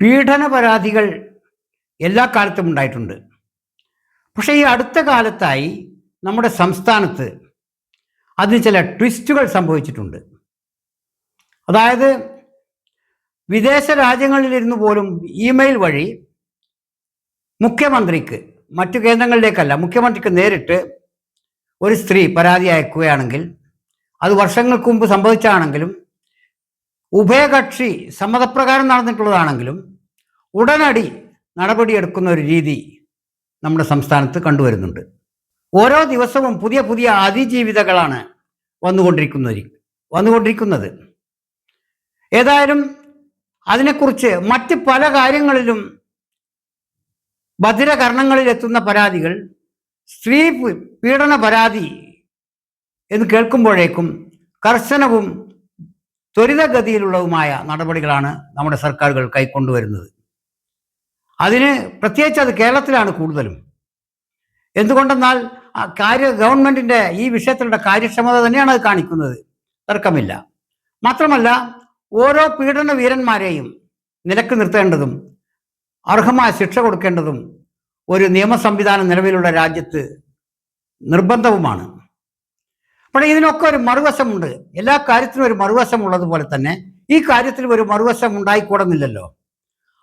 പീഡന പരാതികൾ എല്ലാ കാലത്തും ഉണ്ടായിട്ടുണ്ട്. പക്ഷേ ഈ അടുത്ത കാലത്തായി നമ്മുടെ സംസ്ഥാനത്ത് അതിന് ചില ട്വിസ്റ്റുകൾ സംഭവിച്ചിട്ടുണ്ട്. അതായത് വിദേശ രാജ്യങ്ങളിലിരുന്ന് പോലും ഇമെയിൽ വഴി മുഖ്യമന്ത്രിക്ക് മറ്റു കേന്ദ്രങ്ങളിലേക്കല്ല മുഖ്യമന്ത്രിക്ക് നേരിട്ട് ഒരു സ്ത്രീ പരാതി അയക്കുകയാണെങ്കിൽ അത് വർഷങ്ങൾക്ക് മുമ്പ് സംഭവിച്ചാണെങ്കിലും ഉഭയകക്ഷി സമ്മതപ്രകാരം നടന്നിട്ടുള്ളതാണെങ്കിലും ഉടനടി നടപടിയെടുക്കുന്ന ഒരു രീതി നമ്മുടെ സംസ്ഥാനത്ത് കണ്ടുവരുന്നുണ്ട്. ഓരോ ദിവസവും പുതിയ പുതിയ അതിജീവിതകളാണ് വന്നുകൊണ്ടിരിക്കുന്നത് വന്നുകൊണ്ടിരിക്കുന്നത്. ഏതായാലും അതിനെക്കുറിച്ച് മറ്റ് പല കാര്യങ്ങളിലും ഭദ്രകരണങ്ങളിലെത്തുന്ന പരാതികൾ സ്ത്രീ പീഡന പരാതി എന്ന് കേൾക്കുമ്പോഴേക്കും കർശനവും ത്വരിതഗതിയിലുള്ളതുമായ നടപടികളാണ് നമ്മുടെ സർക്കാരുകൾ കൈക്കൊണ്ടുവരുന്നത്. അതിന് പ്രത്യേകിച്ച് അത് കേരളത്തിലാണ് കൂടുതലും. എന്തുകൊണ്ടെന്നാൽ കാര്യ ഗവൺമെന്റിന്റെ ഈ വിഷയത്തിലുള്ള കാര്യക്ഷമത തന്നെയാണ് അത് കാണിക്കുന്നത്. തർക്കമില്ല. മാത്രമല്ല ഓരോ പീഡന വീരന്മാരെയും നിലയ്ക്ക് നിർത്തേണ്ടതും അർഹമായ ശിക്ഷ കൊടുക്കേണ്ടതും ഒരു നിയമ സംവിധാനം നിലവിലുള്ള രാജ്യത്ത് നിർബന്ധവുമാണ്. പക്ഷേ ഇതിനൊക്കെ ഒരു മറുവശമുണ്ട്. എല്ലാ കാര്യത്തിനും ഒരു മറുവശം ഉള്ളതുപോലെ തന്നെ ഈ കാര്യത്തിൽ ഒരു മറുവശം ഉണ്ടായിക്കൂടുന്നില്ലല്ലോ.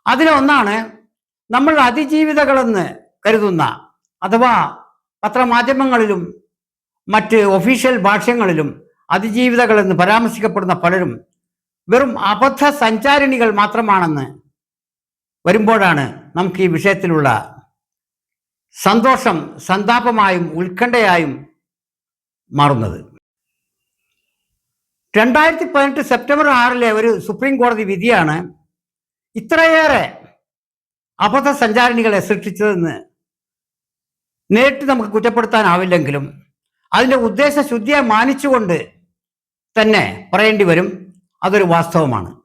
അതിലൊന്നാണ് നമ്മൾ അതിജീവിതകളെന്ന് കരുതുന്ന അഥവാ പത്രമാധ്യമങ്ങളിലും മറ്റ് ഒഫീഷ്യൽ ഭാഷ്യങ്ങളിലും അതിജീവിതകളെന്ന് പരാമർശിക്കപ്പെടുന്ന പലരും വെറും അബദ്ധ സഞ്ചാരിണികൾ മാത്രമാണെന്ന് വരുമ്പോഴാണ് നമുക്ക് ഈ വിഷയത്തിലുള്ള സന്തോഷം സന്താപമായും ഉത്കണ്ഠയായും മാറുന്നത്. രണ്ടായിരത്തി പതിനെട്ട് സെപ്റ്റംബർ ആറിലെ ഒരു സുപ്രീം കോടതി വിധിയാണ് ഇത്രയേറെ അബദ്ധ സഞ്ചാരിണികളെ സൃഷ്ടിച്ചതെന്ന് നേരിട്ട് നമുക്ക് കുറ്റപ്പെടുത്താനാവില്ലെങ്കിലും അതിന്റെ ഉദ്ദേശ ശുദ്ധിയെ മാനിച്ചുകൊണ്ട് തന്നെ പറയേണ്ടി വരും. അതൊരു വാസ്തവമാണ്.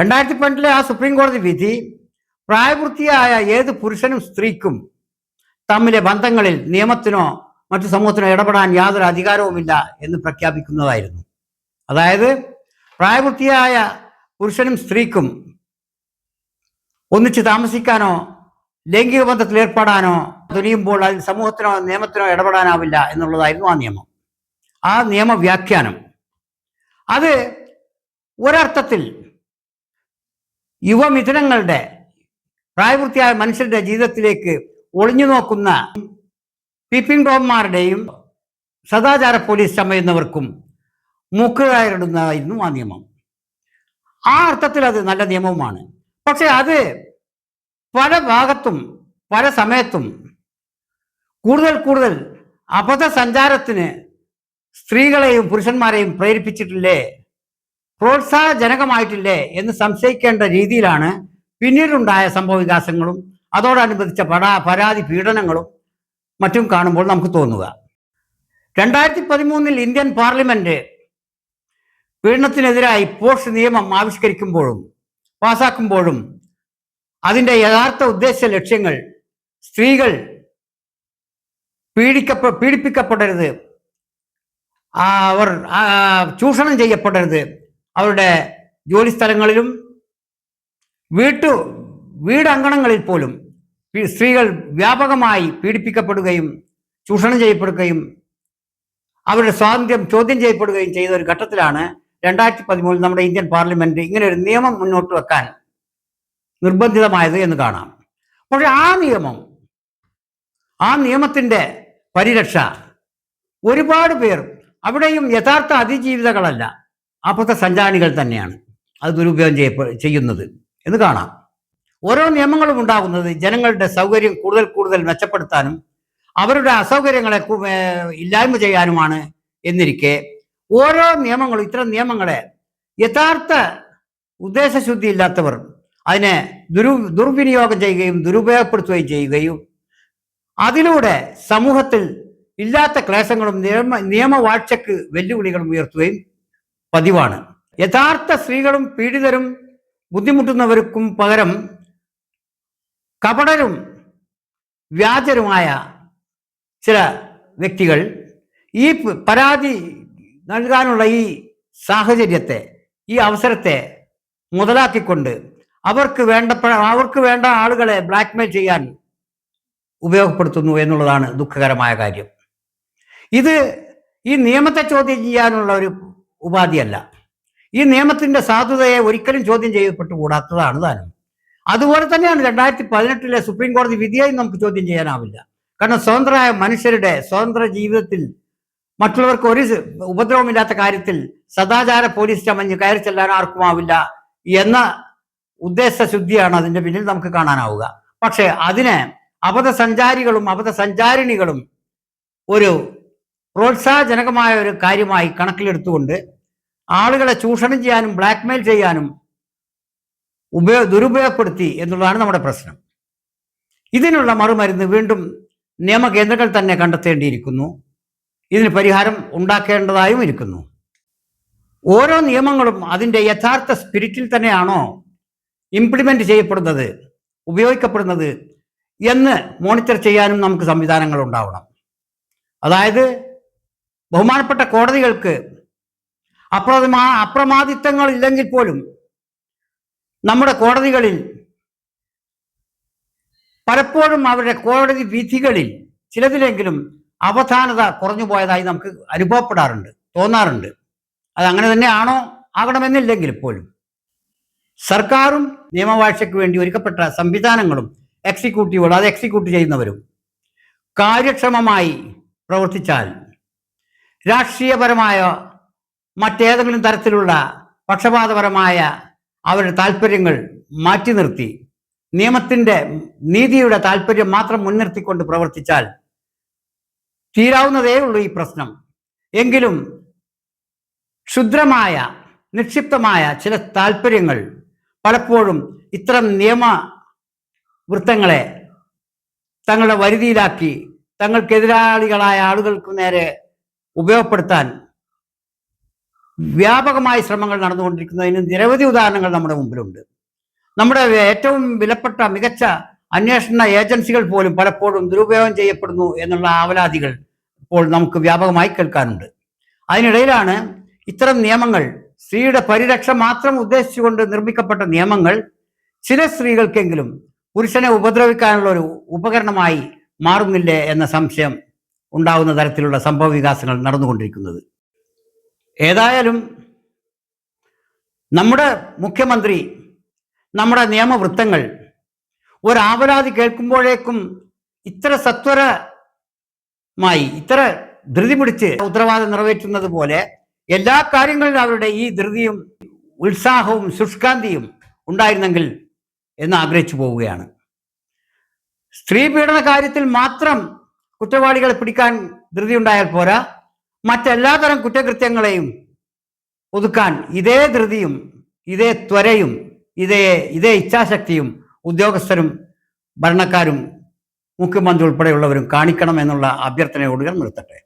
രണ്ടായിരത്തി പതിനെട്ടിലെ ആ സുപ്രീം കോടതി വിധി പ്രായപൂർത്തിയായ ഏത് പുരുഷനും സ്ത്രീക്കും തമ്മിലെ ബന്ധങ്ങളിൽ നിയമത്തിനോ മറ്റു സമൂഹത്തിനോ ഇടപെടാൻ യാതൊരു അധികാരവുമില്ല എന്ന് പ്രഖ്യാപിക്കുന്നതായിരുന്നു. അതായത് പ്രായപൂർത്തിയായ പുരുഷനും സ്ത്രീക്കും ഒന്നിച്ച് താമസിക്കാനോ ലൈംഗിക ബന്ധത്തിൽ ഏർപ്പെടാനോ തുനിയുമ്പോൾ അതിൽ സമൂഹത്തിനോ നിയമത്തിനോ ഇടപെടാനാവില്ല എന്നുള്ളതായിരുന്നു ആ നിയമം. ആ നിയമവ്യാഖ്യാനം. അത് ഒരർത്ഥത്തിൽ യുവമിഥുനങ്ങളുടെ പ്രായപൂർത്തിയായ മനുഷ്യരുടെ ജീവിതത്തിലേക്ക് ഒളിഞ്ഞു നോക്കുന്ന പിപ്പിംഗ് ടോംമാരുടെയും സദാചാര പോലീസ് ചമയുന്നവർക്കും മൂക്കുകാരിടുന്നതായിരുന്നു ആ നിയമം. ആ അർത്ഥത്തിൽ അത് നല്ല നിയമവുമാണ്. പക്ഷെ അത് പല ഭാഗത്തും പല സമയത്തും കൂടുതൽ കൂടുതൽ അബദ്ധ സഞ്ചാരത്തിന് സ്ത്രീകളെയും പുരുഷന്മാരെയും പ്രേരിപ്പിച്ചിട്ടില്ലേ പ്രോത്സാഹജനകമായിട്ടില്ലേ എന്ന് സംശയിക്കേണ്ട രീതിയിലാണ് പിന്നീടുണ്ടായ സംഭവ വികാസങ്ങളും അതോടനുബന്ധിച്ച പരാതി പീഡനങ്ങളും മറ്റും കാണുമ്പോൾ നമുക്ക് തോന്നുക. രണ്ടായിരത്തി പതിമൂന്നിൽ ഇന്ത്യൻ പാർലമെന്റ് പീഡനത്തിനെതിരായി പോഷ് നിയമം ആവിഷ്കരിക്കുമ്പോഴും പാസാക്കുമ്പോഴും അതിന്റെ യഥാർത്ഥ ഉദ്ദേശ ലക്ഷ്യങ്ങൾ സ്ത്രീകൾ പീഡിക്കപ്പെ പീഡിപ്പിക്കപ്പെടരുത്. അവർ ചൂഷണം ചെയ്യപ്പെടരുത്. അവരുടെ ജോലിസ്ഥലങ്ങളിലും വീട്ടു വീടങ്കണങ്ങളിൽ പോലും സ്ത്രീകൾ വ്യാപകമായി പീഡിപ്പിക്കപ്പെടുകയും ചൂഷണം ചെയ്യപ്പെടുകയും അവരുടെ സ്വാതന്ത്ര്യം ചോദ്യം ചെയ്യപ്പെടുകയും ചെയ്ത ഒരു ഘട്ടത്തിലാണ് രണ്ടായിരത്തി പതിമൂന്നിൽ നമ്മുടെ ഇന്ത്യൻ പാർലമെന്റ് ഇങ്ങനെ ഒരു നിയമം മുന്നോട്ട് വെക്കാൻ നിർബന്ധിതമായത് എന്ന് കാണാം. പക്ഷെ ആ നിയമം ആ നിയമത്തിന്റെ പരിരക്ഷ ഒരുപാട് പേർ അവിടെയും യഥാർത്ഥ അതിജീവിതകളല്ല അബദ്ധ സഞ്ചാരികൾ തന്നെയാണ് അത് ദുരുപയോഗം ചെയ്യപ്പെ ചെയ്യുന്നത് എന്ന് കാണാം. ഓരോ നിയമങ്ങളും ഉണ്ടാകുന്നത് ജനങ്ങളുടെ സൗകര്യം കൂടുതൽ കൂടുതൽ മെച്ചപ്പെടുത്താനും അവരുടെ അസൗകര്യങ്ങളെ ഇല്ലായ്മ ചെയ്യാനുമാണ് എന്നിരിക്കെ ഓരോ നിയമങ്ങളും ഇത്തരം നിയമങ്ങളെ യഥാർത്ഥ ഉദ്ദേശശുദ്ധി ഇല്ലാത്തവർ അതിനെ ദുരു ദുർവിനിയോഗം ചെയ്യുകയും ദുരുപയോഗപ്പെടുത്തുകയും ചെയ്യുകയും അതിലൂടെ സമൂഹത്തിൽ ഇല്ലാത്ത ക്ലേശങ്ങളും നിയമ നിയമവാഴ്ചക്ക് വെല്ലുവിളികളും ഉയർത്തുകയും പതിവാണ്. യഥാർത്ഥ സ്ത്രീകളും പീഡിതരും ബുദ്ധിമുട്ടുന്നവർക്കും പകരം കപടരും വ്യാജരുമായ ചില വ്യക്തികൾ ഈ പരാതി നൽകാനുള്ള ഈ സാഹചര്യത്തെ ഈ അവസരത്തെ മുതലാക്കിക്കൊണ്ട് അവർക്ക് വേണ്ടപ്പ അവർക്ക് വേണ്ട ആളുകളെ ബ്ലാക്ക്മെയിൽ ചെയ്യാൻ ഉപയോഗപ്പെടുത്തുന്നു എന്നുള്ളതാണ് ദുഃഖകരമായ കാര്യം. ഇത് ഈ നിയമത്തെ ചോദ്യം ചെയ്യാനുള്ള ഒരു ഉപാധിയല്ല. ഈ നിയമത്തിന്റെ സാധുതയെ ഒരിക്കലും ചോദ്യം ചെയ്യപ്പെട്ടുകൂടാത്തതാണ് താനും അതുപോലെ തന്നെയാണ് രണ്ടായിരത്തി പതിനെട്ടിലെ സുപ്രീം കോടതി വിധിയായി നമുക്ക് ചോദ്യം ചെയ്യാനാവില്ല. കാരണം സ്വതന്ത്രമായ മനുഷ്യരുടെ സ്വതന്ത്ര ജീവിതത്തിൽ മറ്റുള്ളവർക്ക് ഒരു ഉപദ്രവമില്ലാത്ത കാര്യത്തിൽ സദാചാര പോലീസ് ചമഞ്ഞ് കയറി ചെല്ലാൻ ആർക്കുമാവില്ല എന്ന ഉദ്ദേശശുദ്ധിയാണ് അതിന്റെ പിന്നിൽ നമുക്ക് കാണാനാവുക. പക്ഷേ അതിനെ അബദ്ധസഞ്ചാരികളും അബദ്ധസഞ്ചാരിണികളും ഒരു പ്രോത്സാഹജനകമായ ഒരു കാര്യമായി കണക്കിലെടുത്തുകൊണ്ട് ആളുകളെ ചൂഷണം ചെയ്യാനും ബ്ലാക്ക്മെയിൽ ചെയ്യാനും ഉപയോ ദുരുപയോഗപ്പെടുത്തി എന്നുള്ളതാണ് നമ്മുടെ പ്രശ്നം. ഇതിനുള്ള മറുമരുന്ന് വീണ്ടും നിയമകേന്ദ്രങ്ങൾ തന്നെ കണ്ടെത്തേണ്ടിയിരിക്കുന്നു. ഇതിന് പരിഹാരം ഉണ്ടാക്കേണ്ടതായും ഇരിക്കുന്നു. ഓരോ നിയമങ്ങളും അതിന്റെ യഥാർത്ഥ സ്പിരിറ്റിൽ തന്നെയാണോ ഇംപ്ലിമെന്റ് ചെയ്യപ്പെടുന്നത് ഉപയോഗിക്കപ്പെടുന്നത് എന്ന് മോണിറ്റർ ചെയ്യാനും നമുക്ക് സംവിധാനങ്ങൾ ഉണ്ടാവണം. അതായത് ബഹുമാനപ്പെട്ട കോടതികൾക്ക് അപ്രമാ അപ്രമാദിത്വങ്ങൾ ഇല്ലെങ്കിൽ പോലും നമ്മുടെ കോടതികളിൽ പലപ്പോഴും അവരുടെ കോടതി വിധികളിൽ ചിലതിലെങ്കിലും അവധാനത കുറഞ്ഞു പോയതായി നമുക്ക് അനുഭവപ്പെടാറുണ്ട് തോന്നാറുണ്ട്. അത് അങ്ങനെ തന്നെയാണോ ആകണമെന്നില്ലെങ്കിൽ പോലും സർക്കാരും നിയമവാഴ്ചയ്ക്ക് വേണ്ടി ഒരുക്കപ്പെട്ട സംവിധാനങ്ങളും എക്സിക്യൂട്ടീവുകൾ അത് എക്സിക്യൂട്ട് ചെയ്യുന്നവരും കാര്യക്ഷമമായി പ്രവർത്തിച്ചാൽ രാഷ്ട്രീയപരമായ മറ്റേതെങ്കിലും തരത്തിലുള്ള പക്ഷപാതപരമായ അവരുടെ താല്പര്യങ്ങൾ മാറ്റി നിർത്തി. നിയമത്തിന്റെ നീതിയുടെ താല്പര്യം മാത്രം മുൻനിർത്തിക്കൊണ്ട് പ്രവർത്തിച്ചാൽ തീരാവുന്നതേ ഉള്ളൂ ഈ പ്രശ്നം. എങ്കിലും ക്ഷുദ്രമായ നിക്ഷിപ്തമായ ചില താല്പര്യങ്ങൾ പലപ്പോഴും ഇത്തരം നിയമ വൃത്തങ്ങളെ തങ്ങളുടെ വരുതിയിലാക്കി തങ്ങൾക്കെതിരാളികളായ ആളുകൾക്ക് നേരെ ഉപയോഗപ്പെടുത്താൻ വ്യാപകമായ ശ്രമങ്ങൾ നടന്നുകൊണ്ടിരിക്കുന്നതിന് നിരവധി ഉദാഹരണങ്ങൾ നമ്മുടെ മുമ്പിലുണ്ട്. നമ്മുടെ ഏറ്റവും വിലപ്പെട്ട മികച്ച അന്വേഷണ ഏജൻസികൾ പോലും പലപ്പോഴും ദുരുപയോഗം ചെയ്യപ്പെടുന്നു എന്നുള്ള ആവലാതികൾ ഇപ്പോൾ നമുക്ക് വ്യാപകമായി കേൾക്കാനുണ്ട്. അതിനിടയിലാണ് ഇത്തരം നിയമങ്ങൾ സ്ത്രീയുടെ പരിരക്ഷ മാത്രം ഉദ്ദേശിച്ചുകൊണ്ട് നിർമ്മിക്കപ്പെട്ട നിയമങ്ങൾ ചില സ്ത്രീകൾക്കെങ്കിലും പുരുഷനെ ഉപദ്രവിക്കാനുള്ള ഒരു ഉപകരണമായി മാറുന്നില്ലേ എന്ന സംശയം ഉണ്ടാകുന്ന തരത്തിലുള്ള സംഭവ വികാസങ്ങൾ നടന്നുകൊണ്ടിരിക്കുന്നത്. ഏതായാലും നമ്മുടെ മുഖ്യമന്ത്രി നമ്മുടെ നിയമവൃത്തങ്ങൾ ഒരാപരാധി കേൾക്കുമ്പോഴേക്കും ഇത്ര സത്വരമായി ഇത്ര ധൃതി പിടിച്ച് ഉത്തരവാദം നിറവേറ്റുന്നത് പോലെ എല്ലാ കാര്യങ്ങളിലും അവരുടെ ഈ ധൃതിയും ഉത്സാഹവും ശുഷ്കാന്തിയും ഉണ്ടായിരുന്നെങ്കിൽ എന്ന് ആഗ്രഹിച്ചു പോവുകയാണ്. സ്ത്രീ പീഡന കാര്യത്തിൽ മാത്രം കുറ്റവാളികളെ പിടിക്കാൻ ധൃതി ഉണ്ടായാൽ പോരാ. മറ്റെല്ലാതരം കുറ്റകൃത്യങ്ങളെയും ഒതുക്കാൻ ഇതേ ധൃതിയും ഇതേ ത്വരയും ഇതേ ഇതേ ഇച്ഛാശക്തിയും ഉദ്യോഗസ്ഥരും ഭരണക്കാരും മുഖ്യമന്ത്രി ഉൾപ്പെടെയുള്ളവരും കാണിക്കണം എന്നുള്ള അഭ്യർത്ഥനയോടുകൾ നിർത്തട്ടെ.